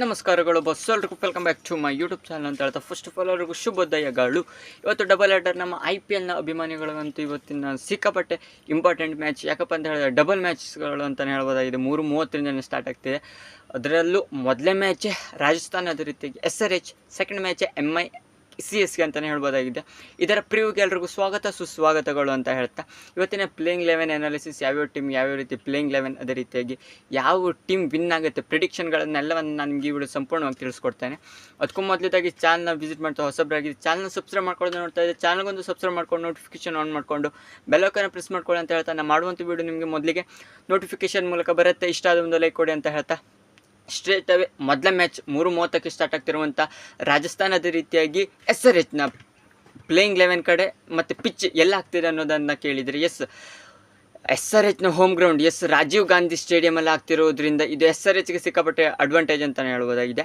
ನಮಸ್ಕಾರಗಳು ಬಸ್ ಎಲ್ರಿಗೂ welcome back to my YouTube channel ಅಂತ ಹೇಳ್ತಾ ಫಸ್ಟ್ ಆಫ್ ಆಲ್ ಅವ್ರಿಗೂ ಶುಭೋದಯಗಳು. ಇವತ್ತು ಡಬಲ್ ಆರ್ಡರ್ ನಮ್ಮ ಐ ಪಿ ಎಲ್ನ ಅಭಿಮಾನಿಗಳಿಗಂತೂ ಇವತ್ತಿನ ಸಿಕ್ಕಾಪಟ್ಟೆ ಇಂಪಾರ್ಟೆಂಟ್ ಮ್ಯಾಚ್ ಯಾಕಪ್ಪ ಅಂತ ಹೇಳಿದ್ರೆ ಡಬಲ್ ಮ್ಯಾಚ್ಗಳು ಅಂತಲೇ ಹೇಳ್ಬೋದಾಗಿದೆ ಮೂರು ಮೂವತ್ತರಿಂದನೇ ಸ್ಟಾರ್ಟ್ ಆಗ್ತಿದೆ. ಅದರಲ್ಲೂ ಮೊದಲನೇ ಮ್ಯಾಚೇ ರಾಜಸ್ಥಾನ ಅದೇ ರೀತಿಯಾಗಿ ಎಸ್ ಆರ್ ಎಚ್ ಸೆಕೆಂಡ್ ಮ್ಯಾಚೇ ಎಂ ಐ ಸಿ ಎಸ್ಗೆ ಅಂತಲೇ ಹೇಳ್ಬೋದಾಗಿದೆ. ಇದರ ಪ್ರಿವ್ಗೆ ಎಲ್ರಿಗೂ ಸ್ವಾಗತ, ಸುಸ್ವಾಗತಗಳು ಅಂತ ಹೇಳ್ತಾ. ಇವತ್ತಿನ ಪ್ಲೇಯಿಂಗ್ ಲೆವೆನ್ ಅನಾಲಿಸಿಸ್ ಯಾವ್ಯಾವ ಟೀಮ್ ಯಾವ್ಯಾವ ರೀತಿ ಪ್ಲೇಯಿಂಗ್ ಲೆವೆನ್ ಅದೇ ರೀತಿಯಾಗಿ ಯಾವ ಟೀಮ್ ವಿನ್ ಆಗುತ್ತೆ ಪ್ರಿಡಿಕ್ಷನ್ಗಳನ್ನೆಲ್ಲವನ್ನು ನಾನು ನಿಮಗೆ ಈ ಸಂಪೂರ್ಣವಾಗಿ ತಿಳಿಸ್ಕೊಡ್ತೇನೆ. ಅದಕ್ಕೂ ಮೊದಲೇದಾಗಿ ಚಾನಲ್ನ ವಿಸಿಟ್ ಮಾಡ್ತಾ ಹೊಸಬ್ರಾಗಿ ಚಾನಲ್ನ ಸಬ್ಸ್ಕ್ರೈಬ್ ಮಾಡ್ಕೊಳ್ಳೋದು ನೋಡ್ತಾ ಇದ್ದೆ ಚಾನಲ್ಗೊಂದು ಸಬ್ಸ್ಕ್ರೈಬ್ ಮಾಡ್ಕೊಂಡು ನೋಟಿಫಿಕೇಶನ್ ಆನ್ ಮಾಡಿಕೊಂಡು ಬೆಲ್ಲೋಕನ್ನು ಪ್ರೆಸ್ ಮಾಡ್ಕೊಳ್ಳಿ ಅಂತ ಹೇಳ್ತಾ. ನಾನು ಮಾಡುವಂಥ ವೀಡಿಯೋ ನಿಮಗೆ ಮೊದಲಿಗೆ ನೋಟಿಫಿಕೇಶನ್ ಮೂಲಕ ಬರುತ್ತೆ. ಇಷ್ಟ ಆದ ಒಂದು ಲೈಕ್ ಕೊಡಿ ಅಂತ ಹೇಳ್ತಾ. ಸ್ಟ್ರೇಟ್ ಅವೇ ಮೊದಲ ಮ್ಯಾಚ್ ಮೂರು ಮೂವತ್ತಕ್ಕೆ ಸ್ಟಾರ್ಟ್ ಆಗ್ತಿರುವಂಥ ರಾಜಸ್ಥಾನದ ರೀತಿಯಾಗಿ ಎಸ್ ಆರ್ ಎಚ್ನ ಪ್ಲೇಯಿಂಗ್ ಲೆವೆನ್ ಕಡೆ ಮತ್ತು ಪಿಚ್ ಎಲ್ಲ ಆಗ್ತಿದೆ ಅನ್ನೋದನ್ನು ಕೇಳಿದರೆ. S S R ಎಚ್ನ home ground S Rajiv Gandhi ಸ್ಟೇಡಿಯಮಲ್ಲಿ ಆಗ್ತಿರೋದ್ರಿಂದ ಇದು ಎಸ್ ಆರ್ ಎಚ್ಗೆ ಸಿಕ್ಕಾಪಟ್ಟೆ ಅಡ್ವಾಂಟೇಜ್ ಅಂತಲೇ ಹೇಳ್ಬೋದಾಗಿದೆ.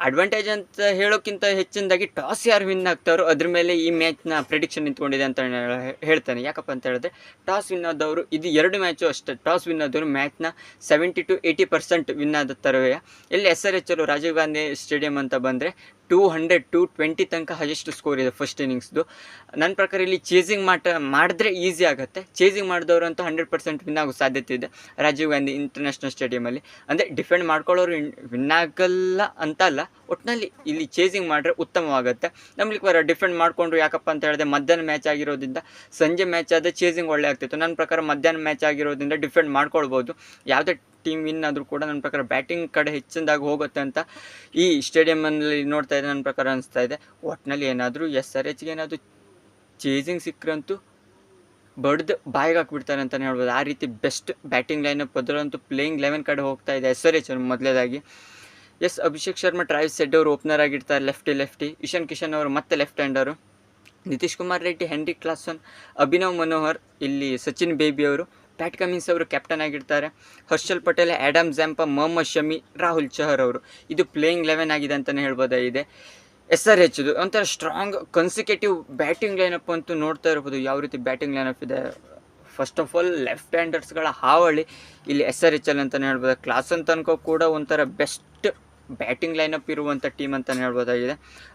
ಅಡ್ವಾಂಟೇಜ್ ಅಂತ ಹೇಳೋಕ್ಕಿಂತ ಹೆಚ್ಚಿನದಾಗಿ ಟಾಸ್ ಯಾರು ವಿನ್ ಆಗ್ತಾರೋ ಅದ್ರ ಮೇಲೆ ಈ ಮ್ಯಾಚ್ನ ಪ್ರಿಡಿಕ್ಷನ್ ನಿಂತ್ಕೊಂಡಿದೆ ಅಂತ ಹೇಳ- ಹೇಳ್ತಾನೆ. ಯಾಕಪ್ಪ ಅಂತ ಹೇಳಿದ್ರೆ ಟಾಸ್ ವಿನ್ ಆದವರು, ಇದು ಎರಡು ಮ್ಯಾಚು ಅಷ್ಟೇ. ಟಾಸ್ ವಿನ್ ಆದವರು ಮ್ಯಾಚ್ನ seventy to eighty percent win ಆದ ತರವೇ ಇಲ್ಲಿ ಎಸ್ ಆರ್ ಎಚ್ ಅಲ್ಲೂ ರಾಜೀವ್ ಗಾಂಧಿ ಸ್ಟೇಡಿಯಂ ಅಂತ ಬಂದರೆ ಟೂ ಹಂಡ್ರೆಡ್ ಟು ಟ್ವೆಂಟಿ ತನಕ ಹೈಯೆಸ್ಟ್ ಸ್ಕೋರ್ ಇದೆ ಫಸ್ಟ್ ಇನ್ನಿಂಗ್ಸ್ದು ನನ್ನ ಪ್ರಕಾರ ಇಲ್ಲಿ ಚೇಸಿಂಗ್ ಮಾಟ, ಮಾಡಿದ್ರೆ ಈಸಿ ಆಗುತ್ತೆ. ಚೇಸಿಂಗ್ ಮಾಡಿದವರು ಅಂತೂ ಹಂಡ್ರೆಡ್ ಪರ್ಸೆಂಟ್ ವಿನ್ ಆಗೋ ಸಾಧ್ಯತೆ ಇದೆ ರಾಜೀವ್ ಗಾಂಧಿ ಇಂಟರ್ನ್ಯಾಷನಲ್ ಸ್ಟೇಡಿಯಮಲ್ಲಿ ಅಂದರೆ ಡಿಫೆಂಡ್ ಮಾಡ್ಕೊಳ್ಳೋರು ವಿನ್ ಆಗಲ್ಲ ಅಂತಲ್ಲ ಒಟ್ಟಿನಲ್ಲಿ ಇಲ್ಲಿ ಚೇಸಿಂಗ್ ಮಾಡಿದ್ರೆ ಉತ್ತಮವಾಗುತ್ತೆ. ನಮ್ಲಿಕ್ಕೆ ಬರೋ ಡಿಫೆಂಡ್ ಮಾಡಿಕೊಂಡ್ರು ಯಾಕಪ್ಪ ಅಂತ ಹೇಳಿದ್ರೆ ಮಧ್ಯಾಹ್ನ ಮ್ಯಾಚ್ ಆಗಿರೋದ್ರಿಂದ ಸಂಜೆ ಮ್ಯಾಚ್ ಆದರೆ ಚೇಸಿಂಗ್ ಒಳ್ಳೆ ಆಗ್ತಿತ್ತು. ನನ್ನ ಪ್ರಕಾರ ಮಧ್ಯಾಹ್ನ ಮ್ಯಾಚ್ ಆಗಿರೋದ್ರಿಂದ ಡಿಫೆಂಡ್ ಮಾಡ್ಕೊಳ್ಬೋದು. ಯಾವುದೇ ಟೀಮ್ ವಿನ್ ಆದರೂ ಕೂಡ ನನ್ನ ಪ್ರಕಾರ ಬ್ಯಾಟಿಂಗ್ ಕಡೆ ಹೆಚ್ಚಿನದಾಗಿ ಹೋಗುತ್ತೆ ಅಂತ ಈ ಸ್ಟೇಡಿಯಮಲ್ಲಿ ನೋಡ್ತಾ ಇದ್ದೆ ನನ್ನ ಪ್ರಕಾರ ಅನಿಸ್ತಾ ಇದೆ. ಒಟ್ಟಿನಲ್ಲಿ ಏನಾದರೂ ಎಸ್ ಆರ್ ಎಚ್ಗೆ ಏನಾದರೂ ಚೇಸಿಂಗ್ ಸಿಕ್ಕರಂತೂ ಬಡ್ದು ಬಾಯಿಗೆ ಹಾಕ್ಬಿಡ್ತಾರೆ ಅಂತಲೇ ಹೇಳ್ಬೋದು. ಆ ರೀತಿ ಬೆಸ್ಟ್ ಬ್ಯಾಟಿಂಗ್ ಲೈನಪ್ ಅದರಂತೂ ಪ್ಲೇಯಿಂಗ್ ಲೆವೆನ್ ಕಡೆ ಹೋಗ್ತಾ ಇದೆ ಎಸ್ ಆರ್ ಎಚ್ ಮೊದಲೇದಾಗಿ S, Abhishek Sharma, Travis shed ಅವರು ಓಪನರ್ ಆಗಿರ್ತಾರೆ ಲೆಫ್ಟಿ ಲೆಫ್ಟಿ ಇಶಾನ್ ಕಿಶನ್ ಅವರು ಮತ್ತೆ left hander Nitish Kumar Reddy Heinrich Klaasen Abhinav Manohar, ಇಲ್ಲಿ ಸಚಿನ್ ಬೇಬಿ ಅವರು. ಪ್ಯಾಟ್ ಕಮಿನ್ಸ್ ಅವರು ಕ್ಯಾಪ್ಟನ್ ಆಗಿರ್ತಾರೆ. ಹರ್ಷಲ್ ಪಟೇಲ್ ಆ್ಯಡಮ್ ಜ್ಯಾಂಪ ಮೊಹಮ್ಮದ್ ಶಮಿ ರಾಹುಲ್ ಚಹರ್ ಅವರು. ಇದು ಪ್ಲೇಯಿಂಗ್ ಲೆವೆನ್ ಆಗಿದೆ ಅಂತಲೇ ಹೇಳ್ಬೋದಾಗಿದೆ ಎಸ್ ಆರ್ ಎಚ್ದು ಒಂಥರ ಸ್ಟ್ರಾಂಗ್ ಕನ್ಸಿಕ್ಯೂಟಿವ್ ಬ್ಯಾಟಿಂಗ್ ಲೈನಪ್ ಅಂತೂ ನೋಡ್ತಾ ಇರ್ಬೋದು. ಯಾವ ರೀತಿ ಬ್ಯಾಟಿಂಗ್ ಲೈನಪ್ ಇದೆ? ಫಸ್ಟ್ ಆಫ್ ಆಲ್ ಲೆಫ್ಟ್ ಹ್ಯಾಂಡರ್ಸ್ಗಳ ಹಾವಳಿ. ಇಲ್ಲಿ ಎಸ್ ಆರ್ ಎಚ್ ಅಲ್ಲಿ ಅಂತಲೇ ಹೇಳ್ಬೋದು? ಕ್ಲಾಸ್ ತನಕ ಕೂಡ ಒಂಥರ ಬೆಸ್ಟ್ ಬ್ಯಾಟಿಂಗ್ ಲೈನಪ್ ಇರುವಂಥ ಟೀಮ್ ಅಂತಲೇ ಹೇಳ್ಬೋದಾಗಿದೆ.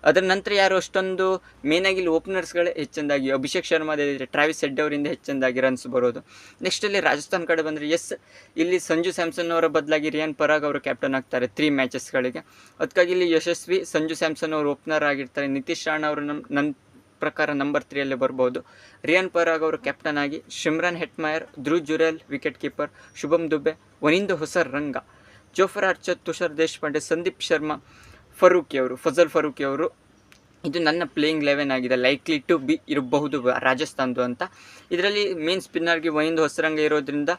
ಅದರ ನಂತರ ಯಾರು ಅಷ್ಟೊಂದು ಮೇನಾಗಿ ಇಲ್ಲಿ ಓಪನರ್ಸ್ಗಳೇ ಹೆಚ್ಚಿನದಾಗಿ, ಅಭಿಷೇಕ್ ಶರ್ಮಾ ಇದೆ ಟ್ರಾವಿಸ್ ಹೆಡ್ ಅವರಿಂದ ಹೆಚ್ಚಿನದಾಗಿ ರನ್ಸ್ ಬರೋದು. ನೆಕ್ಸ್ಟ್ ಇಲ್ಲಿ ರಾಜಸ್ಥಾನ್ ಕಡೆ ಬಂದರೆ ಎಸ್ ಇಲ್ಲಿ ಸಂಜು ಸ್ಯಾಮ್ಸನ್ ಅವರ ಬದಲಾಗಿ ರಿಯಾನ್ ಪರಾಗ್ ಅವರು ಕ್ಯಾಪ್ಟನ್ ಆಗ್ತಾರೆ ತ್ರೀ ಮ್ಯಾಚಸ್ಗಳಿಗೆ ಅದಕ್ಕಾಗಿ ಇಲ್ಲಿ ಯಶಸ್ವಿ ಸಂಜು ಸ್ಯಾಮ್ಸನ್ ಅವರು ಓಪನರ್ ಆಗಿರ್ತಾರೆ. ನಿತೀಶ್ ರಾಣಾ ಅವರು ನಮ್ಮ ನನ್ನ ಪ್ರಕಾರ ನಂಬರ್ ತ್ರೀಯಲ್ಲೇ ಬರ್ಬೋದು. ರಿಯಾನ್ ಪರಾಗ್ ಅವರು ಕ್ಯಾಪ್ಟನ್ ಆಗಿ, Shimron Hetmyer, Dhruv Jurel wicket keeper Shubham Dubey Wanindu ಹೊಸ ರಂಗ ಜೋಫರ್ ಅರ್ಚತ್ ತುಷಾರ್ ದೇಶಪಾಂಡೆ, ಸಂದೀಪ್ ಶರ್ಮಾ, ಫರೂಕಿ ಅವರು, ಫಜಲ್ ಫರೂಕಿ ಅವರು. ಇದು ನನ್ನ ಪ್ಲೇಯಿಂಗ್ ಲೆವೆನ್ ಆಗಿದೆ. ಲೈಕ್ಲಿ ಟು ಬಿ ಇರಬಹುದು ರಾಜಸ್ಥಾನದು ಅಂತ. ಇದರಲ್ಲಿ ಮೇನ್ ಸ್ಪಿನ್ನರ್ಗೆ ವೈಂದ್ ಹೊಸರಂಗ ಇರೋದ್ರಿಂದ,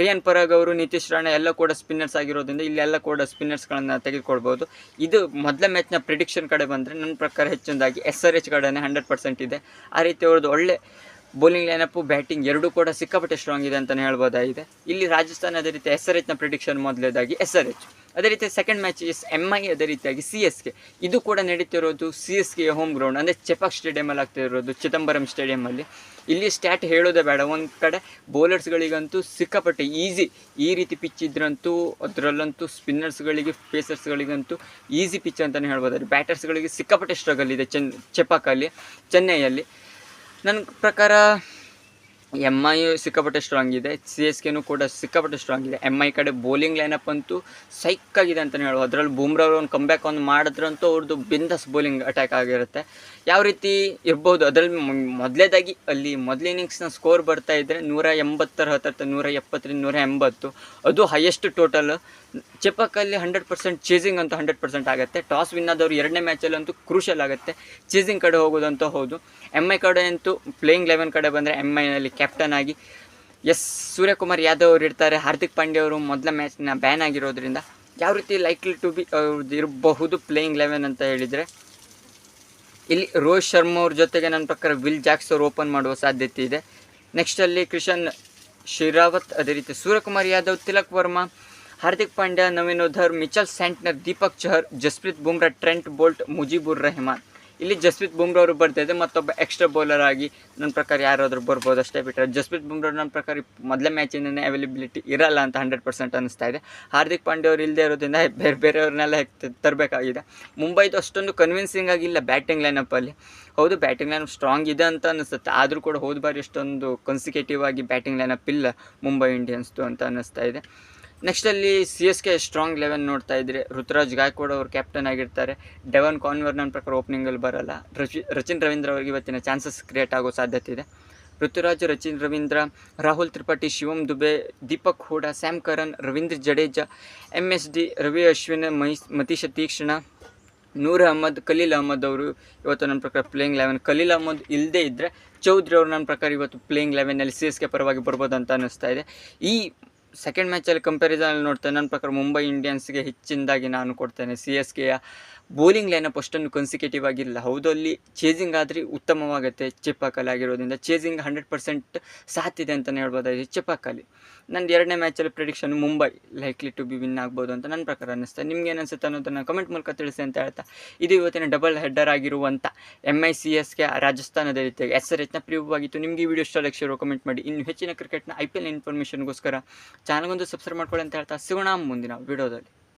ರಿಯಾನ್ ಪರಾಗ್ ಅವರು, ನಿತೀಶ್ ರಾಣಾ ಎಲ್ಲ ಕೂಡ ಸ್ಪಿನ್ನರ್ಸ್ ಆಗಿರೋದ್ರಿಂದ ಎಲ್ಲ ಕೂಡ ಸ್ಪಿನ್ನರ್ಸ್ಗಳನ್ನು ತೆಗೆದುಕೊಳ್ಬೋದು ಇದು ಮೊದಲ ಮ್ಯಾಚ್ನ ಪ್ರಿಡಿಕ್ಷನ್ ಕಡೆ ಬಂದರೆ ನನ್ನ ಪ್ರಕಾರ ಹೆಚ್ಚಿನದಾಗಿ ಎಸ್ ಆರ್ ಎಚ್ ಕಡೆನೇ ಹಂಡ್ರೆಡ್ ಪರ್ಸೆಂಟ್ ಇದೆ. ಆ ರೀತಿ ಅವ್ರದ್ದು ಒಳ್ಳೆ ಬೌಲಿಂಗ್ ಲೈನಪ್ಪು ಬ್ಯಾಟಿಂಗ್ ಎರಡೂ ಕೂಡ ಸಿಕ್ಕಾಪಟ್ಟೆ ಸ್ಟ್ರಾಂಗ್ ಇದೆ ಅಂತಲೇ ಹೇಳ್ಬೋದಾಗಿದೆ. ಇಲ್ಲಿ ರಾಜಸ್ಥಾನ ಅದೇ ರೀತಿ ಎಸ್ ಆರ್ ಎಚ್ನ ಪ್ರಿಡಿಕ್ಷನ್ ಮೊದಲೇದಾಗಿ ಎಸ್ ಆರ್ ಎಚ್ ಅದೇ ರೀತಿ second match is M I ಅದೇ ರೀತಿಯಾಗಿ ಸಿ ಎಸ್ ಕೆ ಇದು ಕೂಡ ನಡೀತಿರೋದು C S K home ground ಅಂದರೆ ಚೆಪಾಕ್ ಸ್ಟೇಡಿಯಮಲ್ಲಿ ಆಗ್ತಿರೋದು ಚಿದಂಬರಂ ಸ್ಟೇಡಿಯಮಲ್ಲಿ ಇಲ್ಲಿ ಸ್ಟ್ಯಾಟ್ ಹೇಳೋದೇ ಬೇಡ, ಒಂದು ಕಡೆ ಬೌಲರ್ಸ್ಗಳಿಗಂತೂ ಸಿಕ್ಕಾಪಟ್ಟೆ ಈಸಿ ಈ ರೀತಿ ಪಿಚ್ ಇದ್ರಂತೂ, ಅದರಲ್ಲಂತೂ ಸ್ಪಿನ್ನರ್ಸ್ಗಳಿಗೆ ಪೇಸರ್ಸ್ಗಳಿಗಂತೂ ಈಸಿ ಪಿಚ್ ಅಂತಲೇ ಹೇಳ್ಬೋದು ಬ್ಯಾಟರ್ಸ್ಗಳಿಗೆ ಸಿಕ್ಕಾಪಟ್ಟೆ ಸ್ಟ್ರಗಲ್ ಇದೆ ಚೆನ್ ಚೆಪಾಕಲ್ಲಿ ಚೆನ್ನೈಯಲ್ಲಿ ನನ್ನ ಪ್ರಕಾರ ಎಂ ಐ ಸಿಕ್ಕಾಪಟ್ಟೆ ಸ್ಟ್ರಾಂಗ್ ಇದೆ. ಸಿ ಎಸ್ ಕೆನೂ ಕೂಡ ಸಿಕ್ಕಾಪಟ್ಟೆ ಸ್ಟ್ರಾಂಗ್ ಇದೆ. ಎಂ ಐ ಕಡೆ ಬೌಲಿಂಗ್ ಲೈನಪ್ ಅಂತೂ ಸೈಕ್ ಆಗಿದೆ ಅಂತಲೇ ಹೇಳ್ಬೋದು. ಅದರಲ್ಲಿ ಬೂಮ್ರಾ ಅವರು ಒಂದು ಕಂಬ್ಯಾಕ್ ಒಂದು ಮಾಡಿದ್ರಂತೂ ಅವ್ರದ್ದು ಬಿಂದಸ್ ಬೌಲಿಂಗ್ ಅಟ್ಯಾಕ್ ಆಗಿರುತ್ತೆ. ಯಾವ ರೀತಿ ಇರ್ಬೋದು? ಅದರಲ್ಲಿ ಮೊದಲೇದಾಗಿ ಅಲ್ಲಿ ಮೊದಲ ಇನ್ನಿಂಗ್ಸ್ನ ಸ್ಕೋರ್ ಬರ್ತಾ ಇದ್ದರೆ ನೂರ ಎಂಬತ್ತರ ಹತ್ತಿರ ನೂರ ಎಪ್ಪತ್ತರಿಂದ ನೂರ ಎಂಬತ್ತು. ಅದು ಹೈಯೆಸ್ಟ್ ಟೋಟಲ್ ಚೆಪಕ್ಕಲ್ಲಿ ಹಂಡ್ರೆಡ್ ಪರ್ಸೆಂಟ್ ಚೇಸಿಂಗ್ ಅಂತೂ ಹಂಡ್ರೆಡ್ ಪರ್ಸೆಂಟ್ ಆಗುತ್ತೆ. ಟಾಸ್ ವಿನ್ ಆದವರು ಎರಡನೇ ಮ್ಯಾಚಲ್ಲಿ ಅಂತೂ ಕ್ರೂಷಲ್ ಆಗುತ್ತೆ. ಚೇಸಿಂಗ್ ಕಡೆ ಹೋಗೋದಂತೂ ಹೌದು. ಎಂ ಐ ಕಡೆ ಅಂತೂ ಪ್ಲೇಯಿಂಗ್ ಲೆವೆನ್ ಕಡೆ ಬಂದರೆ ಎಂ ಐನಲ್ಲಿ ಕ್ಯಾಪ್ಟನ್ ಆಗಿ ಎಸ್ ಸೂರ್ಯಕುಮಾರ್ ಯಾದವ್ ಅವರು ಇರ್ತಾರೆ, ಹಾರ್ದಿಕ್ ಪಾಂಡ್ಯ ಅವರು ಮೊದಲ ಮ್ಯಾಚ್ನ ಬ್ಯಾನ್ ಆಗಿರೋದ್ರಿಂದ ಯಾವ ರೀತಿ ಲೈಕ್ಲಿ ಟು ಬಿ ಅವ್ರದ್ದು ಇರಬಹುದು ಪ್ಲೇಯಿಂಗ್ ಲೆವೆನ್ ಅಂತ ಹೇಳಿದರೆ, ಇಲ್ಲಿ ರೋಹಿತ್ ಶರ್ಮಾ ಅವ್ರ ಜೊತೆಗೆ ನನ್ನ ಪ್ರಕಾರ ವಿಲ್ ಜಾಕ್ಸ್ ಅವರು ಓಪನ್ ಮಾಡುವ ಸಾಧ್ಯತೆ ಇದೆ. ನೆಕ್ಸ್ಟಲ್ಲಿ ಕ್ರಿಷನ್ ಶಿರಾವತ್, ಅದೇ ರೀತಿ Suryakumar Yadav, Tilak Varma Hardik Pandya ನವೀನೋಧರ್ Mitchell Santner Deepak Chahar Jasprit Bumrah Trent Boult Mujibur Rehman ಇಲ್ಲಿ ಜಸ್ಪ್ರೀತ್ ಬುಮ್ರಾ ಅವರು ಬರ್ತಾಯಿದೆ ಮತ್ತೊಬ್ಬ ಎಕ್ಸ್ಟ್ರಾ ಬೌಲರ್ ಆಗಿ ನನ್ನ ಪ್ರಕಾರ ಯಾರಾದರೂ ಬರ್ಬೋದು ಅಷ್ಟೇ ಬಿಟ್ಟರೆ ಜಸ್ಪ್ರೀತ್ ಬುಮ್ರಾ ನನ್ನ ಪ್ರಕಾರ ಮೊದಲೇ ಮ್ಯಾಚಿಂದನೇ ಅವೈಲಿಬಿಲಿಟಿ ಇರಲ್ಲ ಅಂತ ಹಂಡ್ರೆಡ್ ಪರ್ಸೆಂಟ್ ಅನ್ನಿಸ್ತಾ ಇದೆ. ಹಾರ್ದಿಕ್ ಪಾಂಡ್ಯ ಅವರು ಇಲ್ಲದೆ ಇರೋದ್ರಿಂದ ಬೇರೆ ಬೇರೆಯವ್ರನ್ನೆಲ್ಲ ತರಬೇಕಾಗಿದೆ. ಮುಂಬೈದು ಅಷ್ಟೊಂದು ಕನ್ವಿನ್ಸಿಂಗ್ ಆಗಿಲ್ಲ ಬ್ಯಾಟಿಂಗ್ ಲೈನಪ್ಪಲ್ಲಿ ಹೌದು ಬ್ಯಾಟಿಂಗ್ ಲೈನ್ ಸ್ಟ್ರಾಂಗ್ ಇದೆ ಅಂತ ಅನಿಸುತ್ತೆ ಆದರೂ ಕೂಡ ಹೋದ ಬಾರಿ ಅಷ್ಟೊಂದು ಕನ್ಸಿಕ್ಯೂಟಿವ್ ಆಗಿ ಬ್ಯಾಟಿಂಗ್ ಲೈನಪ್ ಇಲ್ಲ ಮುಂಬೈ ಇಂಡಿಯನ್ಸ್ದು ಅಂತ ಅನ್ನಿಸ್ತಾ ಇದೆ. ನೆಕ್ಸ್ಟಲ್ಲಿ C S K strong eleven ನೋಡ್ತಾ ಇದ್ರೆ, ಋತುರಾಜ್ ಗಾಯಕ್ವಾಡ್ ಅವರು ಕ್ಯಾಪ್ಟನ್ ಆಗಿರ್ತಾರೆ. ಡೆವನ್ ಕಾನ್ವರ್ ನನ್ನ ಪ್ರಕಾರ ಓಪನಿಂಗಲ್ಲಿ ಬರಲ್ಲ. ರಚಿ, ರಚಿನ್ ರವೀಂದ್ರ ಅವರಿಗೆ ಇವತ್ತಿನ ಚಾನ್ಸಸ್ ಕ್ರಿಯೇಟ್ ಆಗೋ ಸಾಧ್ಯತೆ ಇದೆ. Ruturaj, Rachin Ravindra, Rahul Tripathi, Shivam Dube, Deepak Hooda Sam Curran Ravindra Jadeja M S D Ravi Ashwin Matheesha Theekshana, Noor Ahmad, Khaleel Ahmed ಅವರು ಇವತ್ತು ನನ್ನ ಪ್ರಕಾರ ಪ್ಲೇಯಿಂಗ್ ಲೆವೆನ್ ಖಲೀಲ್ ಅಹಮದ್ ಇಲ್ಲದೇ ಇದ್ದರೆ ಚೌಧರಿ ಅವರು ನನ್ನ ಪ್ರಕಾರ ಇವತ್ತು ಪ್ಲೇಯಿಂಗ್ ಲೆವೆನಲ್ಲಿ ಸಿ ಎಸ್ ಕೆ ಪರವಾಗಿ ಬರ್ಬೋದು ಅಂತ ಅನ್ನಿಸ್ತಾ ಇದೆ. ಈ ಸೆಕೆಂಡ್ ಮ್ಯಾಚಲ್ಲಿ ಕಂಪ್ಯಾರಿಸನಲ್ಲಿ ನೋಡ್ತೇನೆ ನನ್ನ ಪ್ರಕಾರ ಮುಂಬೈ ಇಂಡಿಯನ್ಸ್ಗೆ ಹೆಚ್ಚಿನದಾಗಿ ನಾನು ಕೊಡ್ತೇನೆ. ಸಿ ಎಸ್ ಕೆಯ ಬೌಲಿಂಗ್ ಲೈನಪ್ ಅಷ್ಟೊಂದು ಕನ್ಸಿಕ್ಯೂಟಿವ್ ಆಗಿಲ್ಲ. ಹೌದು, ಅಲ್ಲಿ ಚೇಸಿಂಗ್ ಆದರೆ ಉತ್ತಮವಾಗುತ್ತೆ ಚಿಪ್ಪಾಕಲ್ಲಿ ಆಗಿರೋದ್ರಿಂದ. ಚೇಸಿಂಗ್ ಹಂಡ್ರೆಡ್ ಪರ್ಸೆಂಟ್ ಸಾಥಿದೆ ಅಂತಲೇ ಹೇಳ್ಬೋದಾಗಿದೆ ಚಿಪ್ಪಾಕಲ್ಲಿ ನನ್ನ ಎರಡನೇ ಮ್ಯಾಚಲ್ಲಿ prediction Mumbai likely to be win ಆಗ್ಬೋದು ಅಂತ ನನ್ನ ಪ್ರಕಾರ ಅನ್ನಿಸ್ತದೆ ನಿಮ್ಗೆ ಏನು ಅನಿಸುತ್ತೆ ಅನ್ನೋದನ್ನು ಕಮೆಂಟ್ ಮೂಲಕ ತಿಳಿಸಿ ಅಂತ ಹೇಳ್ತಾ. ಇದು ಇವತ್ತಿನ ಡಬಲ್ ಹೆಡ್ಡರ್ ಆಗಿರುವಂಥ ಎಂ ಐ ಸಿ ಎಸ್ಗೆ ರಾಜಸ್ಥಾನದ ರೀತಿಯ ಎಸ್ ಆರ್ ಎಚ್ನ ಪ್ರಿವ್ಯೂ ಆಗಿತ್ತು. ನಿಮಗೆ ಈ ವಿಡಿಯೋ ಇಷ್ಟ ಲಕ್ಷ ಕಮೆಂಟ್ ಮಾಡಿ. ಇನ್ನು ಹೆಚ್ಚಿನ ಕ್ರಿಕೆಟ್ನ ಐ ಪಿ ಎಲ್ ಇನ್ಫಾರ್ಮೇಷನ್ಗೋಸ್ಕರ ಚಾನಲ್ಗೊಂದು ಸಬ್ಸ್ಕ್ರೈಬ್ ಮಾಡ್ಕೊಳ್ಳಿ ಅಂತ ಹೇಳ್ತಾ ಸಿಗೋಣ ಮುಂದಿನ ವಿಡಿಯೋದಲ್ಲಿ.